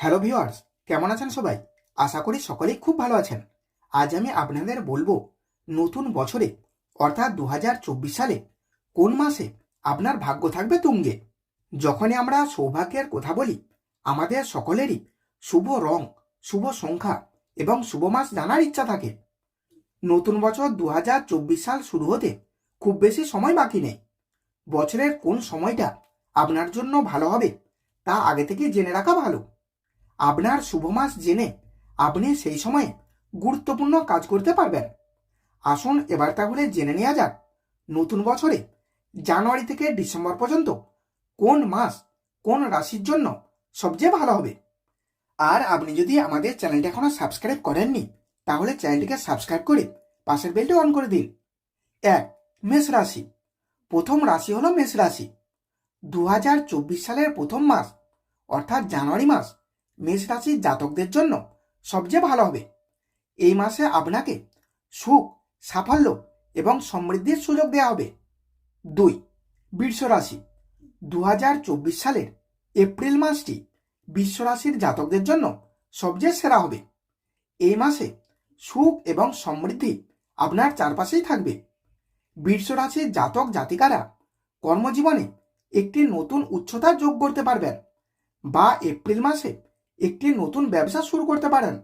Hello viewers কেমন আছেন সবাই? আশা করি সকলেই খুব ভালো আছেন। আজ আমি আপনাদের বলব নতুন বছরে, অর্থাৎ দু হাজার চব্বিশ সালে, কোন মাসে আপনার ভাগ্য থাকবে তুঙ্গে? যখনই আমরা সৌভাগ্যের কথা বলি, আমাদের সকলেরই শুভ রং, শুভ সংখ্যা এবং শুভ মাস জানার ইচ্ছা থাকে। নতুন বছর দু হাজার চব্বিশ সাল শুরু হতে খুব বেশি সময় বাকি নেই। বছরের কোন সময়টা আপনার জন্য ভালো হবে, তা আগে থেকে জেনে রাখা ভালো। আপনার শুভ মাস জেনে আপনি সেই সময়ে গুরুত্বপূর্ণ কাজ করতে পারবেন। আসুন এবার তাহলে জেনে নেওয়া যাক নতুন বছরে জানুয়ারি থেকে ডিসেম্বর পর্যন্ত কোন মাস কোন রাশির জন্য সবচেয়ে ভালো হবে। আর আপনি যদি আমাদের চ্যানেলটা এখনও সাবস্ক্রাইব করেননি, তাহলে চ্যানেলটিকে সাবস্ক্রাইব করে পাশের বেলটি অন করে দিন। এক, মেষ রাশি। প্রথম রাশি হলো মেষ রাশি। দু হাজার চব্বিশ সালের প্রথম মাস, অর্থাৎ জানুয়ারি মাস মেষ রাশির জাতকদের জন্য সবচেয়ে ভালো হবে। এই মাসে আপনাকে সুখ, সাফল্য এবং সমৃদ্ধির সুযোগ দেওয়া হবে। দুই, বৃষ রাশি। দু হাজার চব্বিশ সালের এপ্রিল মাসটি বিশ্ব রাশির জাতকদের জন্য সবচেয়ে সেরা হবে। এই মাসে সুখ এবং সমৃদ্ধি আপনার চারপাশেই থাকবে। বৃষ রাশির জাতক জাতিকারা কর্মজীবনে একটি নতুন উচ্চতা যোগ করতে পারবেন বা এপ্রিল মাসে একটি নতুন ব্যবসা শুরু করতে পারেন।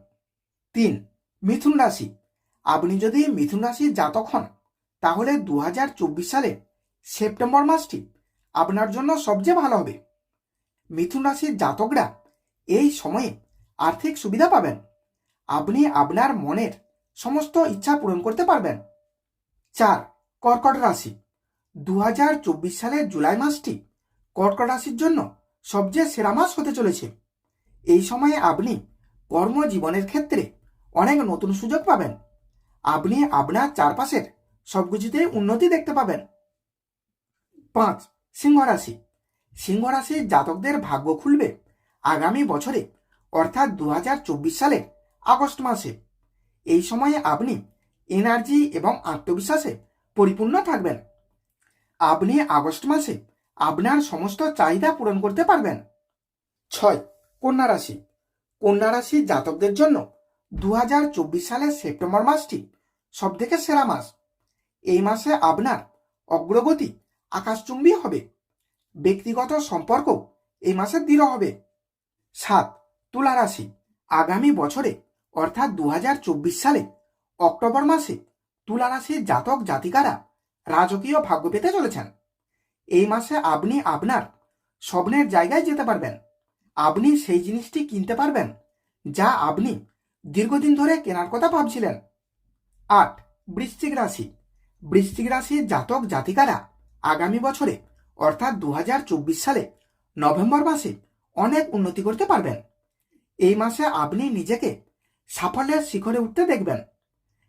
তিন, মিথুন রাশি। আপনি যদি মিথুন রাশির জাতক হন, তাহলে দু হাজার চব্বিশ সালে সেপ্টেম্বর মাসটি আপনার জন্য সবচেয়ে ভালো হবে। মিথুন রাশির জাতকরা এই সময়ে আর্থিক সুবিধা পাবেন। আপনি আপনার মনের সমস্ত ইচ্ছা পূরণ করতে পারবেন। চার, কর্কট রাশি। দু হাজার চব্বিশ সালের জুলাই মাসটি কর্কট রাশির জন্য সবচেয়ে সেরা মাস হতে চলেছে। এই সময়ে আপনি কর্মজীবনের ক্ষেত্রে অনেক নতুন সুযোগ পাবেন। আপনি আপনার চারপাশের সবকিছুতে উন্নতি দেখতে পাবেন। পাঁচ, সিংহ রাশি। সিংহ রাশির জাতকদের ভাগ্য খুলবে আগামী বছরে, অর্থাৎ দু হাজার চব্বিশ সালের আগস্ট মাসে। এই সময়ে আপনি এনার্জি এবং আত্মবিশ্বাসে পরিপূর্ণ থাকবেন। আপনি আগস্ট মাসে আপনার সমস্ত চাহিদা পূরণ করতে পারবেন। ছয় কন্যা রাশি। কন্যা রাশির জাতকদের জন্য দু হাজার চব্বিশ সালের সেপ্টেম্বর মাসটি সবথেকে সেরা মাস। এই মাসে আপনার অগ্রগতি আকাশচুম্বী হবে। ব্যক্তিগত সম্পর্ক এই মাসে দৃঢ় হবে। সাত, তুলা রাশি। আগামী বছরে, অর্থাৎ দু হাজার চব্বিশ সালে অক্টোবর মাসে তুলা রাশির জাতক জাতিকারা রাজকীয় ভাগ্য পেতে চলেছেন। এই মাসে আপনি আপনার স্বপ্নের জায়গায় যেতে পারবেন। আপনি সেই জিনিসটি কিনতে পারবেন, যা আপনি দীর্ঘদিন ধরে কেনার কথা ভাবছিলেন। আট, বৃশ্চিক রাশি। বৃশ্চিক রাশির জাতক জাতিকারা আগামী বছরে, অর্থাৎ দু হাজার চব্বিশ সালে নভেম্বর মাসে অনেক উন্নতি করতে পারবেন। এই মাসে আপনি নিজেকে সাফল্যের শিখরে উঠতে দেখবেন।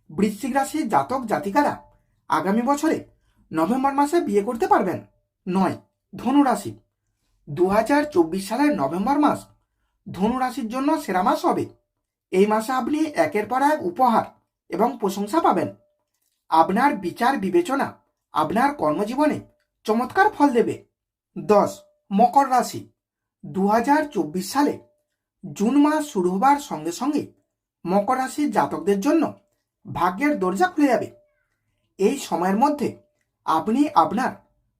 বৃশ্চিক রাশির জাতক জাতিকারা আগামী বছরে নভেম্বর মাসে বিয়ে করতে পারবেন। নয়, ধনু রাশি। দু হাজার চব্বিশ সালের নভেম্বর মাস ধনু রাশির জন্য সেরা মাস হবে। এই মাসে আপনি একের পর এক উপহার এবং প্রশংসা পাবেন। আপনার বিচার বিবেচনা আপনার কর্মজীবনে চমৎকার ফল দেবে। দশ, মকর রাশি। দু হাজার চব্বিশ সালে জুন মাস শুরু হবার সঙ্গে সঙ্গে মকর রাশির জাতকদের জন্য ভাগ্যের দরজা খুলে যাবে। এই সময়ের মধ্যে আপনি আপনার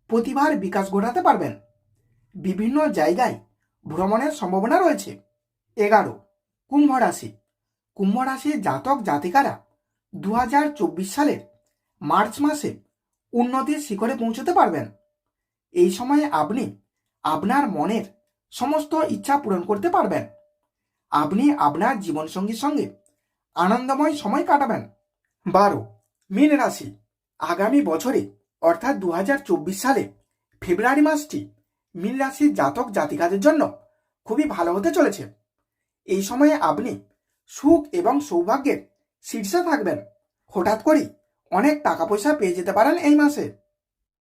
প্রতিভার বিকাশ ঘটাতে পারবেন। বিভিন্ন জায়গায় ভ্রমণের সম্ভাবনা রয়েছে। এগারো, কুম্ভ রাশি। কুম্ভ রাশির জাতক জাতিকারা দু সালের মার্চ মাসে উন্নতির শিখরে পৌঁছতে পারবেন। এই সময়ে আপনি আপনার মনের সমস্ত ইচ্ছা পূরণ করতে পারবেন। আপনি আপনার জীবনসঙ্গীর সঙ্গে আনন্দময় সময় কাটাবেন। বারো, মীন রাশি। আগামী বছরে অর্থাৎ দু হাজার চব্বিশ সালে ফেব্রুয়ারি মাসটি মীন রাশির জাতক জাতিকাদের জন্য খুবই ভালো হতে চলেছে। এই সময়ে আপনি সুখ এবং সৌভাগ্যের শীর্ষে থাকবেন। হঠাৎ করেই অনেক টাকা পয়সা পেয়ে যেতে পারেন এই মাসে।